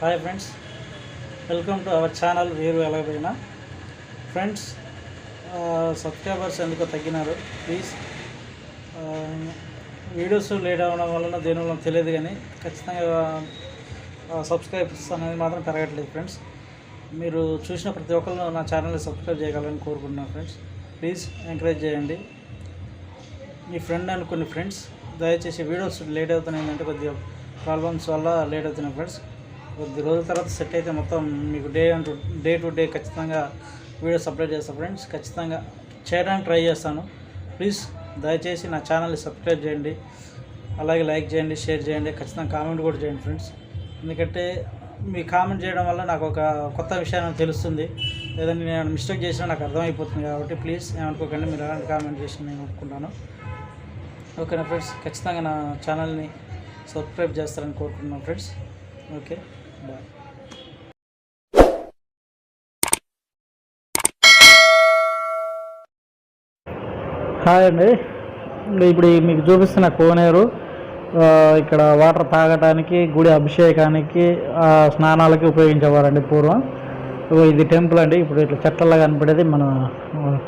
Hi friends welcome to our channel వీరు ఎలాగైనా friends subscribers ఎందుకో తగ్గినారు ప్లీజ్ వీడియోస్ లేట్ అవ్వడం వలన దేని వలన తెలియదు కానీ ఖచ్చితంగా సబ్స్క్రైబర్స్ అనేది మాత్రం పెరగట్లేదు ఫ్రెండ్స్ మీరు చూసిన ప్రతి ఒక్కరు నా ఛానల్ని సబ్స్క్రైబ్ చేయగలని కోరుకుంటున్నాను ఫ్రెండ్స్ ప్లీజ్ ఎంకరేజ్ చేయండి. మీ ఫ్రెండ్ అనుకున్న ఫ్రెండ్స్ దయచేసి వీడియోస్ లేట్ అవుతున్నాయి ఏంటంటే కొద్దిగా ప్రాబ్లమ్స్ వల్ల లేట్ అవుతున్నాయి ఫ్రెండ్స్ కొద్ది రోజుల తర్వాత సెట్ అయితే మొత్తం మీకు డే అంటూ డే టు డే ఖచ్చితంగా వీడియోస్ అప్లోడ్ చేస్తాను ఫ్రెండ్స్ ఖచ్చితంగా చేయడానికి ట్రై చేస్తాను. ప్లీజ్ దయచేసి నా ఛానల్ని సబ్స్క్రైబ్ చేయండి అలాగే లైక్ చేయండి షేర్ చేయండి ఖచ్చితంగా కామెంట్ కూడా చేయండి ఫ్రెండ్స్. ఎందుకంటే మీ కామెంట్ చేయడం వల్ల నాకు ఒక కొత్త విషయాన్ని తెలుస్తుంది. లేదంటే నేను మిస్టేక్ చేసినా నాకు అర్థమైపోతుంది కాబట్టి ప్లీజ్ ఏమనుకోకండి మీరు అలాంటి కామెంట్ చేసి నేను ఒప్పుకుంటాను. ఓకేనా ఫ్రెండ్స్? ఖచ్చితంగా నా ఛానల్ని సబ్స్క్రైబ్ చేస్తారని కోరుకుంటున్నాను ఫ్రెండ్స్. ఓకే. బాయ్ హాయ్ అండి. ఇప్పుడు మీకు చూపిస్తున్న కోనేరు ఇక్కడ వాటర్ తాగటానికి గుడి అభిషేకానికి స్నానాలకి ఉపయోగించేవారండి పూర్వం. ఇది టెంపుల్ అండి. ఇప్పుడు ఇట్లా చెట్లలో కనపడేది మన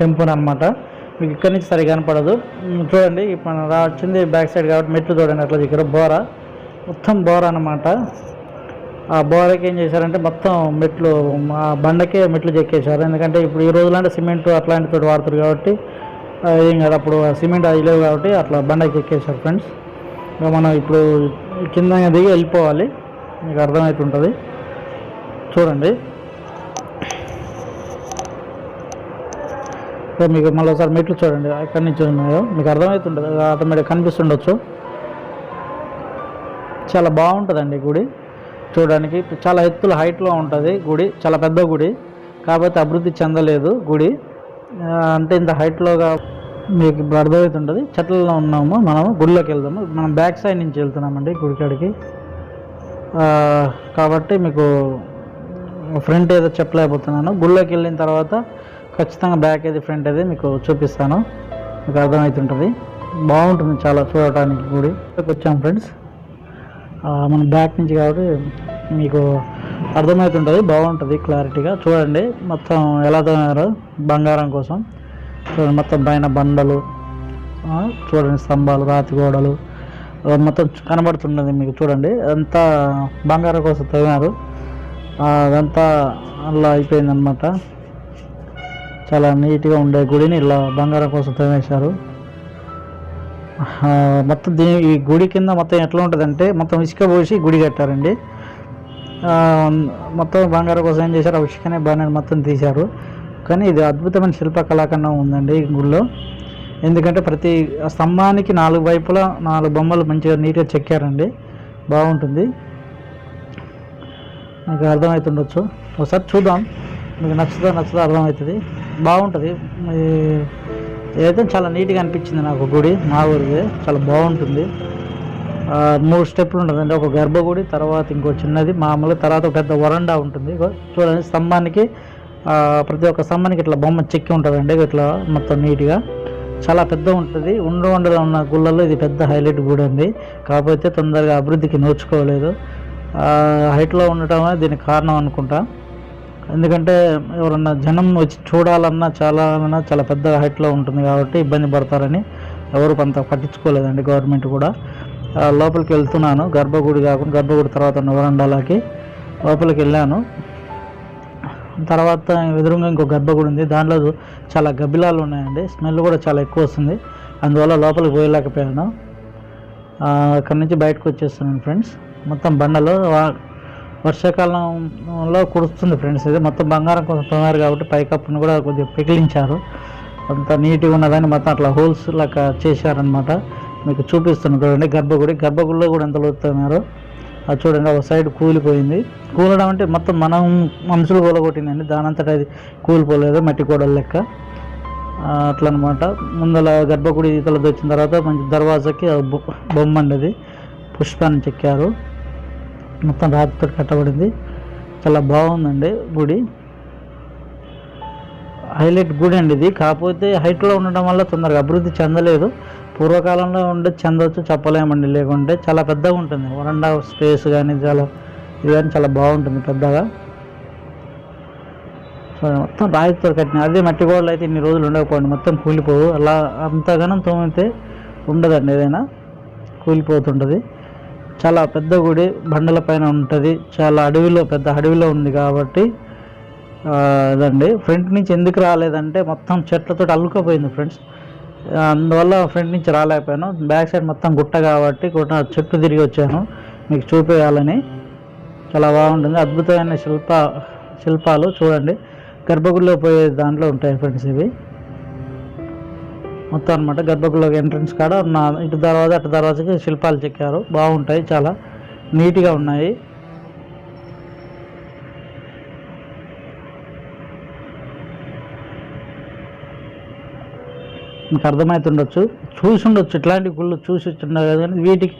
టెంపుల్ అనమాట మీకు ఇక్కడి నుంచి సరిగా కనపడదు. చూడండి ఇప్పుడు మనం రా వచ్చింది బ్యాక్ సైడ్ కాబట్టి మెట్లు చూడండి అట్లా దగ్గర బోర. మొత్తం బోర అనమాట ఆ బోరకి ఏం చేశారంటే మొత్తం మెట్లు ఆ బండకే మెట్లు చెక్కేశారు. ఎందుకంటే ఇప్పుడు ఈ రోజులంటే సిమెంట్ అట్లాంటితో వాడుతారు కాబట్టి ఏం కాదు. అప్పుడు సిమెంట్ అది లేవు కాబట్టి అట్లా బండకి ఎక్కేశారు ఫ్రెండ్స్. ఇంకా మనం ఇప్పుడు కింద దిగి వెళ్ళిపోవాలి. మీకు అర్థమవుతుంటుంది చూడండి. మీకు మళ్ళీ ఒకసారి మెట్లు చూడండి. ఎక్కడి నుంచి ఉన్నాయో మీకు అర్థమవుతుంటుంది ఆటోమేటిక్ కనిపిస్తుండొచ్చు. చాలా బాగుంటుందండి గుడి. చూడడానికి చాలా ఎత్తుల హైట్లో ఉంటుంది గుడి చాలా పెద్ద గుడి. కాకపోతే అభివృద్ధి చెందలేదు గుడి. అంటే ఇంత హైట్లోగా మీకు ఇప్పుడు అర్థమవుతుంటుంది. చెట్లలో ఉన్నాము మనము గుడిలోకి వెళ్దాము. మనం బ్యాక్ సైడ్ నుంచి వెళ్తున్నామండి గుడికాడికి. కాబట్టి మీకు ఫ్రంట్ ఏదో చెప్పలేకపోతున్నాను. గుళ్ళోకి వెళ్ళిన తర్వాత ఖచ్చితంగా బ్యాక్ ఏది ఫ్రంట్ ఏది మీకు చూపిస్తాను. మీకు అర్థమవుతుంటుంది. బాగుంటుంది చాలా చూడటానికి గుడి. ఇక్కడికి వచ్చాం ఫ్రెండ్స్. మన బ్యాక్ నుంచి కాబట్టి మీకు అర్థమవుతుంటుంది బాగుంటుంది క్లారిటీగా చూడండి మొత్తం ఎలా తోమారో బంగారం కోసం. చూడండి మొత్తం పైన బండలు చూడండి స్తంభాలు రాతి గోడలు మొత్తం కనబడుతున్నది మీకు చూడండి. అంతా బంగారం కోసం తవ్వినారు అదంతా అలా అయిపోయిందనమాట చాలా నీట్గా ఉండే గుడిని ఇలా బంగారం కోసం తవ్వేశారు మొత్తం దీని ఈ గుడి కింద మొత్తం ఎట్లా ఉంటుందంటే మొత్తం ఇసుక పోసి గుడి కట్టారండి. మొత్తం బంగారం కోసం ఏం చేశారు? ఆ ఇసుకనే బాగానే మొత్తం తీశారు. కానీ ఇది అద్భుతమైన శిల్పకళాఖండం ఉందండి ఈ గుడిలో. ఎందుకంటే ప్రతి స్తంభానికి నాలుగు వైపులా నాలుగు బొమ్మలు మంచిగా నీట్గా చెక్కారండి. బాగుంటుంది. మీకు అర్థమవుతుండొచ్చు ఒకసారి చూద్దాం. మీకు నచ్చుదా నచ్చుదా అర్థమవుతుంది. బాగుంటుంది. ఇదైతే చాలా నీట్గా అనిపించింది నాకు గుడి మా ఊరిది చాలా బాగుంటుంది. మూడు స్టెప్లు ఉంటుందండి ఒక గర్భగుడి తర్వాత ఇంకో చిన్నది మామూలు తర్వాత ఒక పెద్ద వరండా ఉంటుంది. చూడండి స్తంభానికి ప్రతి ఒక్క స్తంభానికి ఇట్లా బొమ్మ చెక్కి ఉంటుందండి. ఇట్లా మొత్తం నీట్గా. చాలా పెద్ద ఉంటుంది. ఉండ ఉండలో ఉన్న గుళ్ళల్లో ఇది పెద్ద హైలైట్ గుడి ఉంది కాకపోతే తొందరగా అభివృద్ధికి నోచుకోలేదు. హైట్లో ఉండటమే దీనికి కారణం అనుకుంటా. ఎందుకంటే ఎవరన్నా జనం వచ్చి చూడాలన్నా చాలా చాలా పెద్ద హైట్లో ఉంటుంది కాబట్టి ఇబ్బంది పడతారని ఎవరు కొంత పట్టించుకోలేదండి గవర్నమెంట్ కూడా. లోపలికి వెళ్తున్నాను. గర్భగుడి కాకుండా గర్భగుడి తర్వాత ఉన్న వరండాలకి లోపలికి వెళ్ళాను. తర్వాత ఎదురుగా ఇంకో గర్భగుడి ఉంది. దాంట్లో చాలా గబ్బిలాలు ఉన్నాయండి. స్మెల్ కూడా చాలా ఎక్కువ వస్తుంది. అందువల్ల లోపలికి పోయలేకపోయాను. అక్కడి నుంచి బయటకు వచ్చేస్తున్నాను ఫ్రెండ్స్. మొత్తం బండలు వర్షాకాలంలో కురుస్తుంది ఫ్రెండ్స్. ఇది మొత్తం బంగారం కోసం తోమారు కాబట్టి పైకప్పును కూడా కొద్దిగా పిగిలించారు అంత నీట్గా ఉన్నదని మొత్తం అట్లా హోల్స్ లాగా చేశారనమాట మీకు చూపిస్తున్నాను చూడండి గర్భగుడి గర్భగుడిలో కూడా ఎంత లోతున్నారు అది చూడండి ఒక సైడ్ కూలిపోయింది. కూలడం అంటే మొత్తం మనం మనుషులు కూలగొట్టిందండి. దానంతటా అది కూలిపోలేదు మట్టి గోడల లెక్క. అట్లనమాట ముందల గర్భగుడి ఇతలది వచ్చిన తర్వాత మంచి దర్వాజాకి బొమ్మ అండి అది పుష్పాన్ని చెక్కారు. మొత్తం రాతితో కట్టబడింది. చాలా బాగుందండి గుడి. హైలైట్ గుడి అండి ఇది. కాకపోతే హైట్లో ఉండడం వల్ల తొందరగా అభివృద్ధి చెందలేదు. పూర్వకాలంలో ఉండే చెందవచ్చు చెప్పలేమండి. లేకుంటే చాలా పెద్దగా ఉంటుంది. వరండా స్పేస్ కానీ చాలా ఇది కానీ చాలా బాగుంటుంది పెద్దగా. సో మొత్తం రాయితో కట్టిన అదే మట్టి గోడలు అయితే ఇన్ని రోజులు ఉండకపోండి. మొత్తం కూలిపోవు. అలా అంతగానం తోమితే ఉండదండి ఏదైనా. కూలిపోతుంటుంది. చాలా పెద్ద గుడి బండల పైన ఉంటుంది. చాలా అడవిలో పెద్ద అడవిలో ఉంది కాబట్టి అదండి ఇదండి. ఫ్రంట్ నుంచి ఎందుకు రాలేదంటే మొత్తం చెట్లతో అల్లుకపోయింది ఫ్రెండ్స్ అందువల్ల ఫ్రంట్ నుంచి రాలేకపోయాను. బ్యాక్ సైడ్ మొత్తం గుట్ట కాబట్టి గుట్ట చెట్టు తిరిగి వచ్చాను. మీకు చూపేయాలని. చాలా బాగుంటుంది. అద్భుతమైన శిల్ప శిల్పాలు చూడండి. గర్భగుడిలో పోయే దాంట్లో ఉంటాయి ఫ్రెండ్స్ ఇవి. మొత్తం అనమాట గర్భగుడిలోకి ఎంట్రన్స్ కాడ నా ఇటు దర్వాజ అటు దర్వాజకి శిల్పాలు చెక్కారు. బాగుంటాయి చాలా. నీట్గా ఉన్నాయి. మీకు అర్థమవుతుండొచ్చు చూసి ఉండొచ్చు. ఇట్లాంటి గుళ్ళు చూసి ఉండదు కానీ వీటికి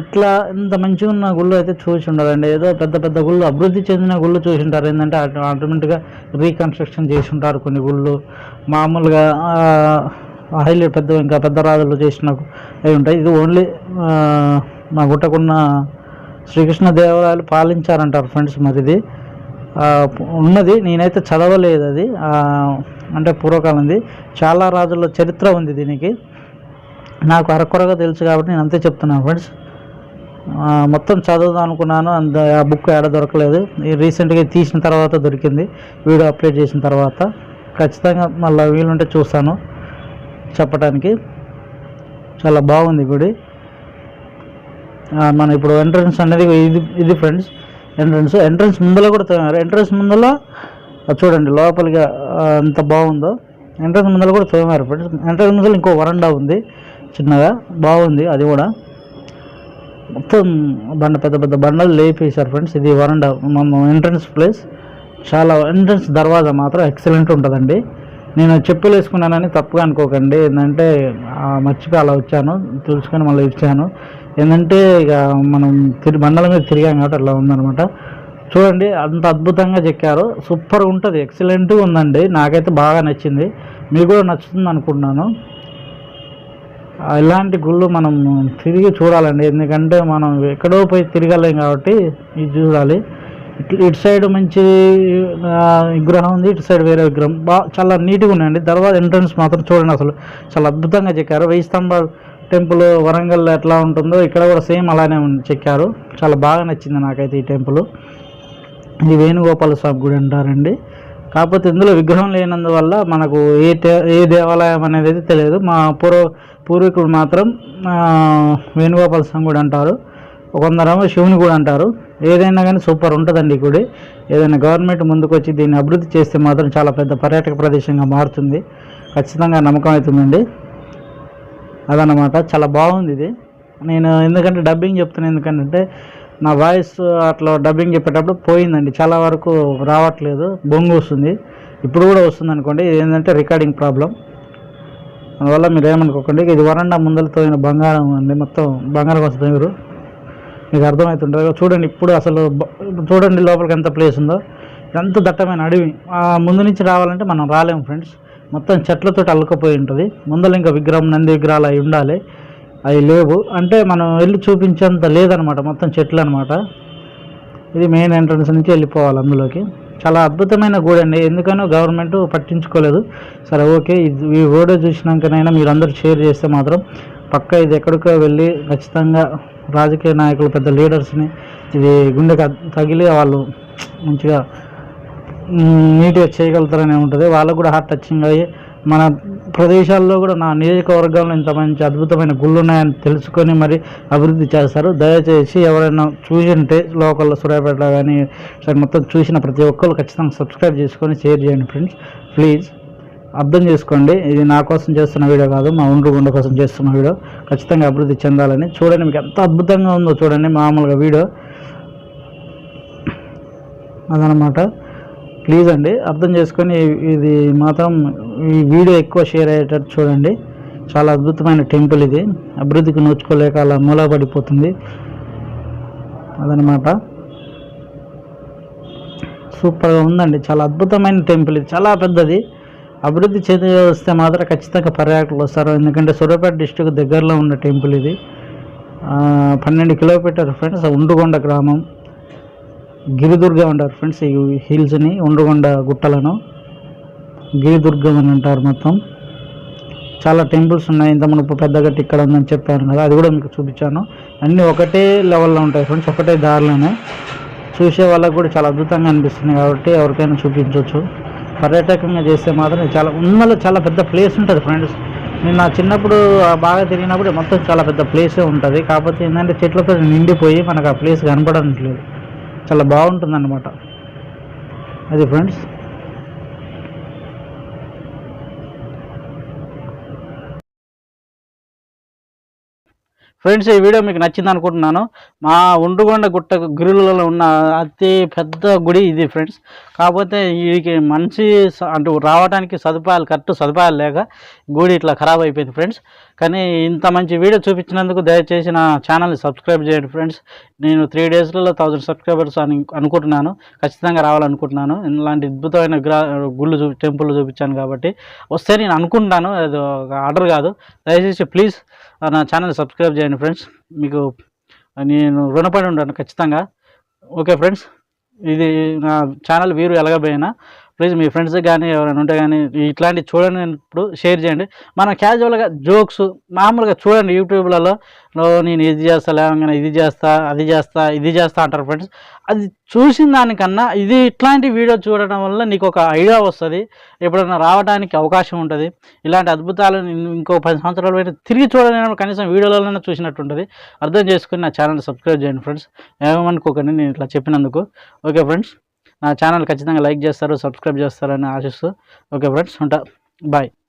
ఇట్లా ఇంత మంచిగా ఉన్న గుళ్ళు అయితే చూసి ఉండదండి ఏదో పెద్ద పెద్ద గుళ్ళు అభివృద్ధి చెందిన గుళ్ళు చూసి ఉంటారు. ఏంటంటే ఆటోమేటిక్గా రీకన్స్ట్రక్షన్ చేసి ఉంటారు కొన్ని గుళ్ళు. మామూలుగా హైలైట్ పెద్ద ఇంకా పెద్ద రాజులు చేసిన అవి ఉంటాయి. ఇది ఓన్లీ మా గుట్టకున్న శ్రీకృష్ణ దేవరాయలు పాలించారంటారు ఫ్రెండ్స్ మరి ఇది. ఉన్నది. నేనైతే చదవలేదు అది. అంటే పూర్వకాలంది చాలా రాజుల చరిత్ర ఉంది దీనికి. నాకు అరకొరగా తెలుసు కాబట్టి నేను అంతే చెప్తున్నాను ఫ్రెండ్స్ మొత్తం చదువుదాం అనుకున్నాను. అంత ఆ బుక్ ఏడ దొరకలేదు. రీసెంట్గా తీసిన తర్వాత దొరికింది. వీడియో అప్లోడ్ చేసిన తర్వాత. ఖచ్చితంగా మళ్ళీ వీలుంటే చూస్తాను. చెప్పడానికి చాలా బాగుంది గుడి. మనం మన ఇప్పుడు ఎంట్రన్స్ అనేది ఇది ఇది ఫ్రెండ్స్ ఎంట్రన్స్ ఎంట్రన్స్ ముందర కూడా తోమారు ఎంట్రన్స్ ముందర చూడండి లోపలిగా ఎంత బాగుందో. ఎంట్రన్స్ ముందర కూడా తోమారు ఫ్రెండ్స్ ఎంట్రన్స్ ముందర ఇంకో వరండా ఉంది చిన్నగా. బాగుంది అది కూడా. మొత్తం బండ పెద్ద పెద్ద బండలు లేపేశారు ఫ్రెండ్స్ ఇది వరండా మనం ఎంట్రన్స్ ప్లేస్ చాలా ఎంట్రన్స్ దర్వాజా మాత్రం ఎక్సలెంట్ ఉంటుందండి. నేను చెప్పులు వేసుకున్నానని తప్పుగా అనుకోకండి. ఏంటంటే మర్చిపోయి అలా వచ్చాను తెలుసుకొని మళ్ళీ ఇచ్చాను ఏంటంటే ఇక మనం తిరిగి బండల మీద తిరిగాం కాబట్టి అలా ఉందనమాట చూడండి అంత అద్భుతంగా చెక్కారు. సూపర్ ఉంటుంది ఎక్సలెంట్గా ఉందండి. నాకైతే బాగా నచ్చింది. మీకు కూడా నచ్చుతుంది అనుకుంటున్నాను. ఇలాంటి గుళ్ళు మనం తిరిగి చూడాలండి. ఎందుకంటే మనం ఎక్కడో పోయి తిరగలేం కాబట్టి ఇది చూడాలి. ఇటు ఇటు సైడ్ మంచి విగ్రహం ఉంది ఇటు సైడ్ వేరే విగ్రహం. బా చాలా నీట్గా ఉన్నాయండి. తర్వాత ఎంట్రన్స్ మాత్రం చూడండి అసలు. చాలా అద్భుతంగా చెక్కారు. వెయ్యి స్తంభాలు టెంపుల్ వరంగల్ ఎట్లా ఉంటుందో ఇక్కడ కూడా సేమ్ అలానే చెక్కారు. చాలా బాగా నచ్చింది నాకైతే ఈ టెంపుల్. ఇది వేణుగోపాల స్వామి గుడి అంటారండి. కాకపోతే ఇందులో విగ్రహం లేనందువల్ల మనకు ఏ ఏ దేవాలయం అనేది తెలియదు. మా పూర్వ పూర్వీకుడు మాత్రం వేణుగోపాల స్వామి గుడి అంటారు. కొందరేమో శివుని గుడి అంటారు. ఏదైనా కానీ సూపర్ ఉంటుందండి ఈ గుడి. ఏదైనా గవర్నమెంట్ ముందుకు వచ్చి దీన్ని అభివృద్ధి చేస్తే మాత్రం చాలా పెద్ద పర్యాటక ప్రదేశంగా మారుతుంది. ఖచ్చితంగా నమ్మకం అవుతుందండి. అదనమాట చాలా బాగుంది ఇది. నేను ఎందుకంటే డబ్బింగ్ చెప్తున్నాను ఎందుకంటే నా వాయిస్ అట్లా డబ్బింగ్ చెప్పేటప్పుడు పోయిందండి. చాలా వరకు రావట్లేదు. బొంగు వస్తుంది. ఇప్పుడు కూడా వస్తుంది అనుకోండి. ఇది ఏంటంటే రికార్డింగ్ ప్రాబ్లం. అందువల్ల మీరు ఏమనుకోకండి. ఇది వరండా ముందలతో అయిన బంగారం అండి. మొత్తం బంగారం వస్తుంది మీరు. మీకు అర్థమవుతుంటుంది. చూడండి ఇప్పుడు అసలు చూడండి లోపలికి ఎంత ప్లేస్ ఉందో. ఎంత దట్టమైన అడవి. ముందు నుంచి రావాలంటే మనం రాలేము ఫ్రెండ్స్ మొత్తం చెట్లతో అల్లుకపోయి ఉంటుంది. ముందర ఇంకా విగ్రహం నంది విగ్రహాలు అవి ఉండాలి. అవి లేవు. అంటే మనం వెళ్ళి చూపించేంత లేదనమాట. మొత్తం చెట్లు అనమాట ఇది మెయిన్ ఎంట్రన్స్ నుంచి వెళ్ళిపోవాలి అందులోకి. చాలా అద్భుతమైన గుడి అండి. ఎందుకనో గవర్నమెంట్ పట్టించుకోలేదు. సరే ఓకే. ఇది ఈ వీడియో చూసినాకనైనా మీరు అందరూ షేర్ చేస్తే మాత్రం పక్క ఇది ఎక్కడికో వెళ్ళి ఖచ్చితంగా రాజకీయ నాయకులు పెద్ద లీడర్స్ని ఇది గుండెకి తగిలి వాళ్ళు మంచిగా నీట్గా చేయగలుగుతారనే ఉంటుంది. వాళ్ళకు కూడా హార్ట్ టచింగ్ అయ్యి మన ప్రదేశాల్లో కూడా నా నియోజకవర్గంలో ఇంత మంచి అద్భుతమైన గుళ్ళు ఉన్నాయని తెలుసుకొని మరి అభివృద్ధి చేస్తారు. దయచేసి ఎవరైనా చూసింటే లోకల్లో సూర్యాపేట కానీ సరే మొత్తం చూసిన ప్రతి ఒక్కరు ఖచ్చితంగా సబ్స్క్రైబ్ చేసుకొని షేర్ చేయండి ఫ్రెండ్స్ ప్లీజ్ అర్థం చేసుకోండి. ఇది నా కోసం చేస్తున్న వీడియో కాదు మా ఉండ్రు గుండె కోసం చేస్తున్న వీడియో. ఖచ్చితంగా అభివృద్ధి చెందాలని చూడండి. మీకు ఎంత అద్భుతంగా ఉందో చూడండి మామూలుగా వీడియో. అదనమాట. ప్లీజ్ అండి అర్థం చేసుకొని ఇది మాత్రం ఈ వీడియో ఎక్కువ షేర్ అయ్యేటట్టు చూడండి. చాలా అద్భుతమైన టెంపుల్ ఇది. అభివృద్ధికి నోచుకోలేక అలా మూలపడిపోతుంది అదనమాట. సూపర్గా ఉందండి. చాలా అద్భుతమైన టెంపుల్ ఇది. చాలా పెద్దది. అభివృద్ధి చెంది వస్తే మాత్రం ఖచ్చితంగా పర్యాటకులు వస్తారు. ఎందుకంటే సూర్యాపేట డిస్టిక్ దగ్గరలో ఉన్న టెంపుల్ ఇది. పన్నెండు కిలోమీటర్ ఫ్రెండ్స్ ఉండుగొండ గ్రామం. గిరిదుర్గం అంటారు ఫ్రెండ్స్ ఈ హిల్స్ని ఉండుగొండ గుట్టలను. గిరిదుర్గం అని అంటారు మొత్తం. చాలా టెంపుల్స్ ఉన్నాయి. ఇంత మునుపు పెద్దగట్టి ఇక్కడ ఉందని చెప్పాను కదా అది కూడా మీకు చూపించాను. అన్నీ ఒకటే లెవెల్లో ఉంటాయి ఫ్రెండ్స్ ఒకటే దారిలోనే. చూసే వాళ్ళకు కూడా చాలా అద్భుతంగా అనిపిస్తుంది కాబట్టి ఎవరికైనా చూపించవచ్చు. పర్యాటకంగా చేస్తే మాత్రం చాలా ఉన్నలో చాలా పెద్ద ప్లేస్ ఉంటుంది ఫ్రెండ్స్ నేను నా చిన్నప్పుడు బాగా తిరిగినప్పుడు మొత్తం చాలా పెద్ద ప్లేసే ఉంటుంది. కాకపోతే ఏంటంటే చెట్లతో నిండిపోయి మనకు ఆ ప్లేస్ కనపడట్లేదు. చాలా బాగుంటుంది అనమాట అది ఫ్రెండ్స్ ఫ్రెండ్స్ ఈ వీడియో మీకు నచ్చింది అనుకుంటున్నాను. మా ఉండుగొండ గుట్ట గిరులలో ఉన్న అతి పెద్ద గుడి ఇది ఫ్రెండ్స్. కాకపోతే వీడికి మంచి స- అంటూ రావడానికి సదుపాయాలు కరెక్ట్ సదుపాయాలు లేక గుడి ఇట్లా ఖరాబ్ అయిపోయింది ఫ్రెండ్స్. కానీ ఇంత మంచి వీడియో చూపించినందుకు దయచేసి నా ఛానల్ని సబ్స్క్రైబ్ చేయండి ఫ్రెండ్స్. నేను త్రీ డేస్లలో థౌజండ్ సబ్స్క్రైబర్స్ అని అనుకుంటున్నాను. ఖచ్చితంగా రావాలనుకుంటున్నాను. ఇలాంటి అద్భుతమైన గ్రా గుళ్ళు చూ టెంపుల్ చూపించాను కాబట్టి. వస్తే నేను అనుకుంటున్నాను అది ఒక ఆర్డర్ కాదు. దయచేసి ప్లీజ్ నా ఛానల్ సబ్స్క్రైబ్ చేయండి ఫ్రెండ్స్. మీకు నేను రుణపడి ఉంటాను ఖచ్చితంగా. Okay friends. ఇది నా ఛానల్ వీరు ఎలాగబోయినా? ప్లీజ్ మీ ఫ్రెండ్స్ కానీ ఎవరైనా ఉంటే కానీ ఇలాంటివి చూడండి ఇప్పుడు షేర్ చేయండి. మనం క్యాజువల్గా జోక్స్ మామూలుగా చూడండి యూట్యూబ్లలో నేను ఇది చేస్తా లేవగానే ఇది చేస్తా అది చేస్తా ఇది చేస్తా అంటారు ఫ్రెండ్స్ అది చూసిన దానికన్నా ఇది ఇట్లాంటి వీడియో చూడడం వల్ల నీకు ఒక ఐడియా వస్తుంది. ఎప్పుడైనా రావడానికి అవకాశం ఉంటుంది. ఇలాంటి అద్భుతాలు నేను ఇంకో పది సంవత్సరాల పైన తిరిగి చూడలేని కనీసం వీడియోలలోనే చూసినట్టు ఉంటుంది. అర్థం చేసుకుని నా ఛానల్ సబ్స్క్రైబ్ చేయండి ఫ్రెండ్స్ ఏమనుకోకండి నేను ఇట్లా చెప్పినందుకు. ఓకే ఫ్రెండ్స్ నా ఛానల్ ఖచ్చితంగా లైక్ చేస్తారు సబ్స్క్రైబ్ చేస్తారని ఆశిస్తూ. ఓకే ఫ్రెండ్స్ ఉంటా. బాయ్.